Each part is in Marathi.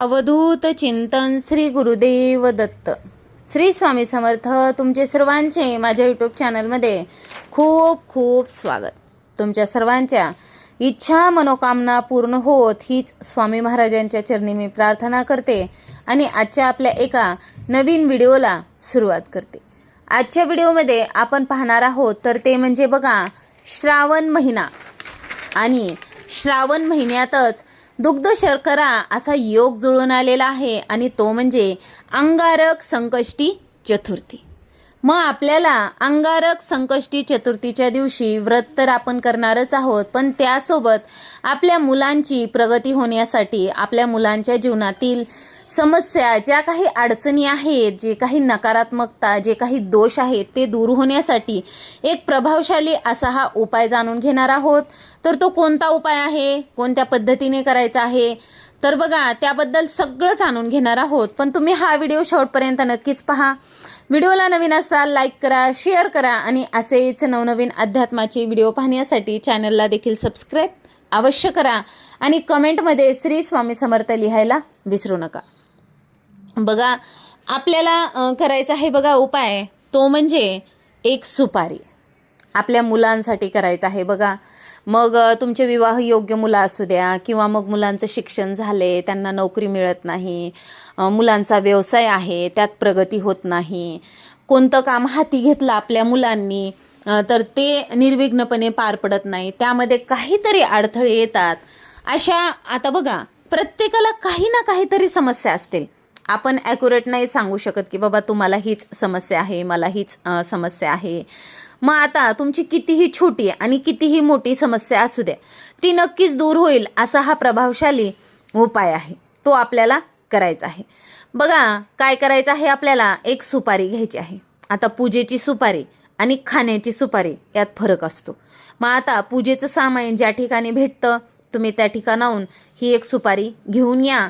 अवधूत चिंतन श्री गुरुदेव दत्त. श्री स्वामी समर्थ तुमचे सर्वांचे माझ्या यूट्यूब चॅनलमध्ये खूप खूप स्वागत. तुमच्या सर्वांच्या इच्छा मनोकामना पूर्ण होत हीच स्वामी महाराजांच्या चरणी मी प्रार्थना करते आणि आजच्या आपल्या एका नवीन व्हिडिओला सुरुवात करते. आजच्या व्हिडिओमध्ये आपण पाहणार आहोत तर ते म्हणजे बघा श्रावण महिना. आणि श्रावण महिन्यातच दुग्ध शर्करा असा योग जुळून आलेला आहे आणि तो म्हणजे अंगारक संकष्टी चतुर्थी. मग आपल्याला अंगारक संकष्टी चतुर्थीच्या दिवशी व्रत तर आपण करणारच आहोत पण त्यासोबत आपल्या मुलांची प्रगती होण्यासाठी आपल्या मुलांच्या जीवनातील समस्या ज्या काही अडचणी आहेत जे काही नकारात्मकता जे काही दोष आहेत ते दूर होण्यासाठी एक प्रभावशाली असा हा उपाय जाणून घेणार आहोत. तर तो कोणता उपाय आहे? कोणत्या पद्धतीने करायचा आहे? तर बघा त्याबद्दल सगळं जाणून घेणार आहोत पण तुम्ही हा व्हिडिओ शेवटपर्यंत नक्कीच पहा. व्हिडिओला नवीन असाल लाईक करा शेअर करा आणि असेच नवनवीन अध्यात्माचे व्हिडिओ पाहण्यासाठी चॅनलला देखील सबस्क्राईब अवश्य करा आणि कमेंटमध्ये श्री स्वामी समर्थ लिहायला विसरू नका. बघा आपल्याला करायचा आहे बघा उपाय तो म्हणजे एक सुपारी. आपल्या मुलांसाठी करायचा आहे बघा. मग तुमचे विवाह योग्य मुलं असू द्या किंवा मग मुलांचं शिक्षण झाले त्यांना नोकरी मिळत नाही मुलांचा व्यवसाय आहे त्यात प्रगती होत नाही कोणतं काम हाती घेतलं आपल्या मुलांनी तर ते निर्विघ्नपणे पार पडत नाही त्यामध्ये काहीतरी अडथळे येतात. अशा आता बघा प्रत्येकाला काही ना काहीतरी समस्या असतील. आपण ॲक्युरेट नाही सांगू शकत की बाबा तुम्हाला हीच समस्या आहे मला हीच समस्या आहे. मग आता तुमची कितीही छोटी आणि कितीही मोठी समस्या असू द्या ती नक्कीच दूर होईल असा हा प्रभावशाली उपाय आहे. तो आपल्याला करायचा आहे. बघा काय करायचं आहे आपल्याला? एक सुपारी घ्यायची आहे. आता पूजेची सुपारी आणि खाण्याची सुपारी यात फरक असतो. मग आता पूजेचं सामान ज्या ठिकाणी भेटतं तुम्ही त्या ठिकाणाहून ही एक सुपारी घेऊन या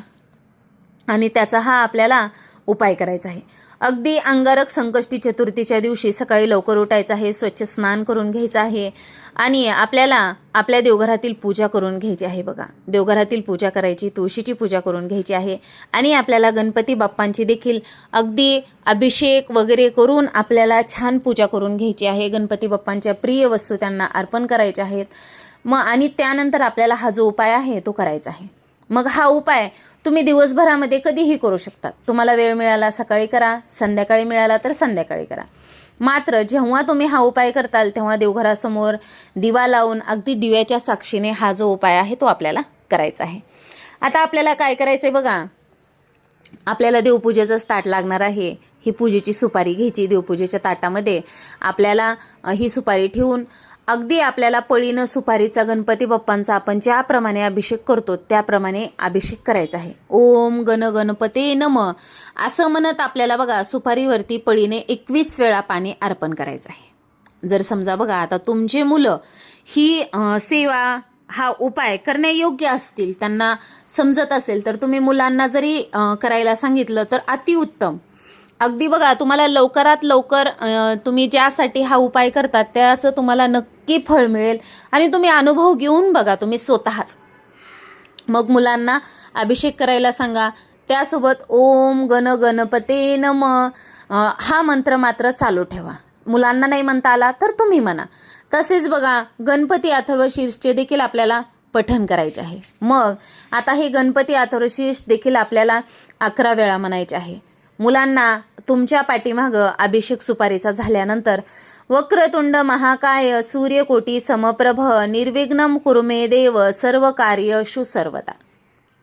आणि त्याचा हा आपल्याला उपाय करायचा आहे. अगदी अंगारक संकष्टी चतुर्थीच्या दिवशी सकाळी लवकर उठायचं आहे स्वच्छ स्नान करून घ्यायचं आहे आणि आपल्याला आपल्या देवघरातील पूजा करून घ्यायची आहे बघा. देवघरातील पूजा करायची तुळशीची पूजा करून घ्यायची आहे आणि आपल्याला गणपती बाप्पांची देखील अगदी अभिषेक वगैरे करून आपल्याला छान पूजा करून घ्यायची आहे. गणपती बाप्पांच्या प्रिय वस्तू त्यांना अर्पण करायच्या आहेत. मग आणि त्यानंतर आपल्याला हा जो उपाय आहे तो करायचा आहे. मग हा उपाय तुम्ही दिवसभरामध्ये कधीही करू शकतात तुम्हाला वेळ मिळाला सकाळी करा संध्याकाळी मिळाला तर संध्याकाळी करा. मात्र जेव्हा तुम्ही हा उपाय करताल तेव्हा देवघरासमोर दिवा लावून अगदी दिव्याच्या साक्षीने हा जो उपाय आहे तो आपल्याला करायचा आहे. आता आपल्याला काय करायचं आहे बघा? आपल्याला देवपूजेचंच ताट लागणार आहे. ही पूजेची सुपारी घ्यायची देवपूजेच्या ताटामध्ये. आपल्याला ही सुपारी ठेवून अगदी आपल्याला पळीनं सुपारीचा गणपती बाप्पांचा आपण ज्याप्रमाणे अभिषेक करतो त्याप्रमाणे अभिषेक करायचा आहे. ओम गण गणपते नम. असं म्हणत आपल्याला बघा सुपारीवरती पळीने एकवीस वेळा पाणी अर्पण करायचं आहे. जर समजा बघा आता तुमचे मुलं ही सेवा हा उपाय करण्यायोग्य असतील त्यांना समजत असेल तर तुम्ही मुलांना जरी करायला सांगितलं तर अतिउत्तम. अगदी बघा तुम्हाला लवकरात लवकर तुम्ही ज्यासाठी हा उपाय करतात त्याचं तुम्हाला नक्की फळ मिळेल. आणि तुम्ही अनुभव घेऊन बघा तुम्ही स्वतःच. मग मुलांना अभिषेक करायला सांगा. त्यासोबत ओम गण गणपते नम हा मंत्र मात्र चालू ठेवा. मुलांना नाही म्हणता आला तर तुम्ही म्हणा. तसेच बघा गणपती अथर्व शीर्षचे देखील आपल्याला पठण करायचे आहे. मग आता हे गणपती अथर्व शीर्ष देखील आपल्याला अकरा वेळा म्हणायचे आहे. मुलांना तुमच्या पाठीमागं अभिषेक सुपारीचा झाल्यानंतर वक्रतुंड महाकाय सूर्यकोटी समप्रभ निर्विघ्नम कुरुमे देव सर्व कार्य सर्वदा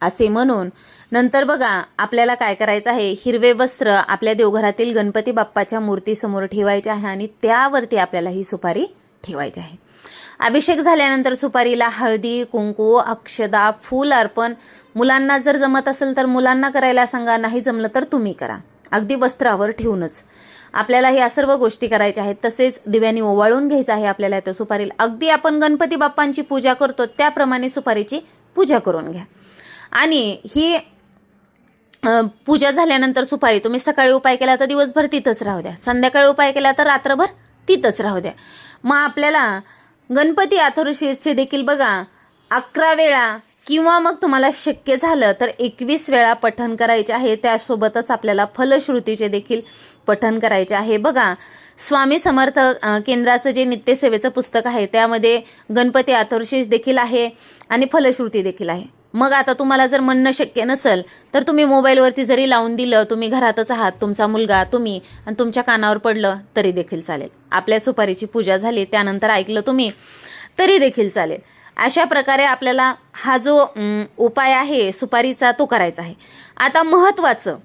असे म्हणून नंतर बघा आपल्याला काय करायचं आहे? हिरवे वस्त्र आपल्या देवघरातील गणपती बाप्पाच्या मूर्तीसमोर ठेवायचे आहे आणि त्यावरती आपल्याला ही सुपारी ठेवायची आहे. अभिषेक झाल्यानंतर सुपारीला हळदी कुंकू अक्षदा फूल अर्पण. मुलांना जर जमत असेल तर मुलांना करायला सांगा नाही जमलं तर तुम्ही करा. अगदी वस्त्रावर ठेवूनच. आपल्याला ह्या सर्व गोष्टी करायच्या आहेत. तसेच दिव्यांनी ओवाळून घ्यायचं आहे आपल्याला त्या सुपारीला. अगदी आपण गणपती बाप्पांची पूजा करतो त्याप्रमाणे सुपारीची पूजा करून घ्या. आणि ही पूजा झाल्यानंतर सुपारी तुम्ही सकाळी उपाय केला तर दिवसभर तिथंच राहू द्या. संध्याकाळी उपाय केला तर रात्रभर तिथंच राहू द्या. मग आपल्याला गणपती अथर्वशीर्षचे देखील बघा अकरा वेळा किंवा मग तुम्हाला शक्य झालं तर एकवीस वेळा पठण करायचे आहे. त्यासोबतच आपल्याला फलश्रुतीचे देखील पठण करायचे आहे. बघा स्वामी समर्थ केंद्राचं जे नित्यसेवेचं पुस्तक आहे त्यामध्ये गणपती आतर्शेष देखील आहे आणि फलश्रुती देखील आहे. मग आता तुम्हाला जर म्हणणं शक्य नसेल तर तुम्ही मोबाईलवरती जरी लावून दिलं तुम्ही घरातच आहात तुमचा मुलगा तुम्ही आणि तुमच्या कानावर पडलं तरी देखील चालेल. आपल्या सुपारीची पूजा झाली त्यानंतर ऐकलं तुम्ही तरी देखील चालेल. अशा प्रकारे आपल्याला हा जो उपाय आहे सुपारीचा तो करायचा आहे. आता महत्त्वाचं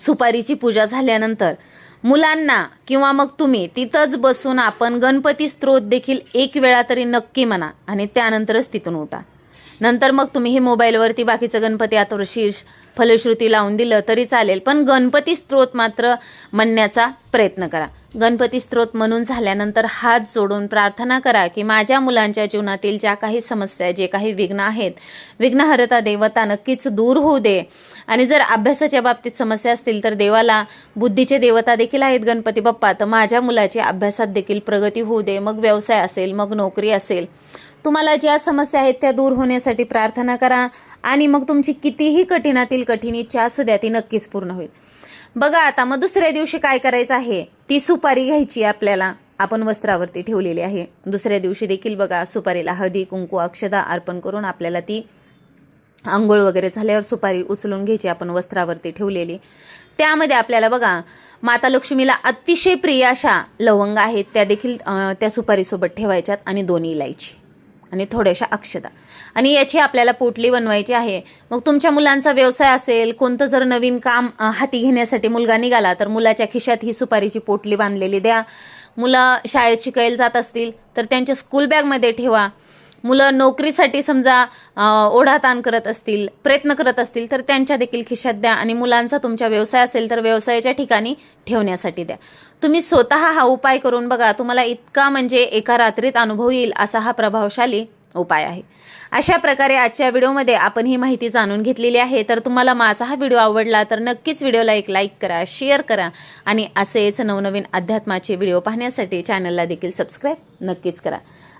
सुपारीची पूजा झाल्यानंतर मुलांना किंवा मग तुम्ही तिथंच बसून आपण गणपती स्त्रोत देखील एक वेळा तरी नक्की म्हणा आणि त्यानंतरच तिथून उठा. नंतर मग तुम्ही हे मोबाईलवरती बाकीचं गणपती आतोरशीष फलश्रुती लावून दिलं तरी चालेल पण गणपती स्त्रोत मात्र म्हणण्याचा प्रयत्न करा. गणपती स्त्रोत म्हणून झाल्यानंतर हात जोडून प्रार्थना करा की माझ्या मुलांच्या जीवनातील ज्या काही समस्या जे काही विघ्न आहेत विघ्नहरता देवता नक्कीच दूर होऊ दे. आणि जर अभ्यासाच्या बाबतीत समस्या असतील तर देवाला बुद्धीचे देवता देखील आहेत गणपती बाप्पा तर माझ्या मुलाची अभ्यासात देखील प्रगती होऊ दे. मग व्यवसाय असेल मग नोकरी असेल. तुम्हाला ज्या समस्या आहेत त्या दूर होण्यासाठी प्रार्थना करा आणि मग तुमची कितीही कठीणातील कठीण इच्छा असू द्या ती नक्कीच पूर्ण होईल. बघा आता मग दुसऱ्या दिवशी काय करायचं आहे? ती सुपारी घ्यायची आपल्याला. आपण वस्त्रावरती ठेवलेली आहे. दुसऱ्या दिवशी देखील बघा सुपारीला हळदी कुंकू अक्षदा अर्पण करून आपल्याला ती आंघोळ वगैरे झाल्यावर सुपारी उचलून घ्यायची आपण वस्त्रावरती ठेवलेली. त्यामध्ये आपल्याला बघा माता लक्ष्मीला अतिशय प्रिय अशा लवंग आहेत त्या देखील त्या सुपारीसोबत ठेवायच्यात आणि दोन्ही इलायची. आणि थोड्याशा अक्षता. आणि याची आपल्याला पोटली बनवायची आहे. मग तुमच्या मुलांचा व्यवसाय असेल कोणतं जर नवीन काम हाती घेण्यासाठी मुलगा निघाला तर मुलाच्या खिशात ही सुपारीची पोटली बांधलेली द्या. मुलं शाळेत शिकायला जात असतील तर त्यांच्या स्कूल बॅगमध्ये ठेवा. मुलं नोकरीसाठी समजा ओढाताण करत असतील प्रयत्न करत असतील तर त्यांच्या देखील खिशात द्या आणि मुलांचा तुमचा व्यवसाय असेल तर व्यवसायाच्या ठिकाणी ठेवण्यासाठी द्या. तुम्ही स्वतः हा उपाय करून बघा तुम्हाला इतका म्हणजे एका रात्रीत अनुभव येईल असा हा प्रभावशाली उपाय आहे. अशा प्रकारे आजच्या व्हिडिओमध्ये आपण ही माहिती जाणून घेतलेली आहे. तर तुम्हाला माझा हा व्हिडिओ आवडला तर नक्कीच व्हिडिओला एक लाईक करा शेअर करा आणि असेच नवनवीन अध्यात्माचे व्हिडिओ पाहण्यासाठी चॅनलला देखील सबस्क्राईब नक्कीच करा.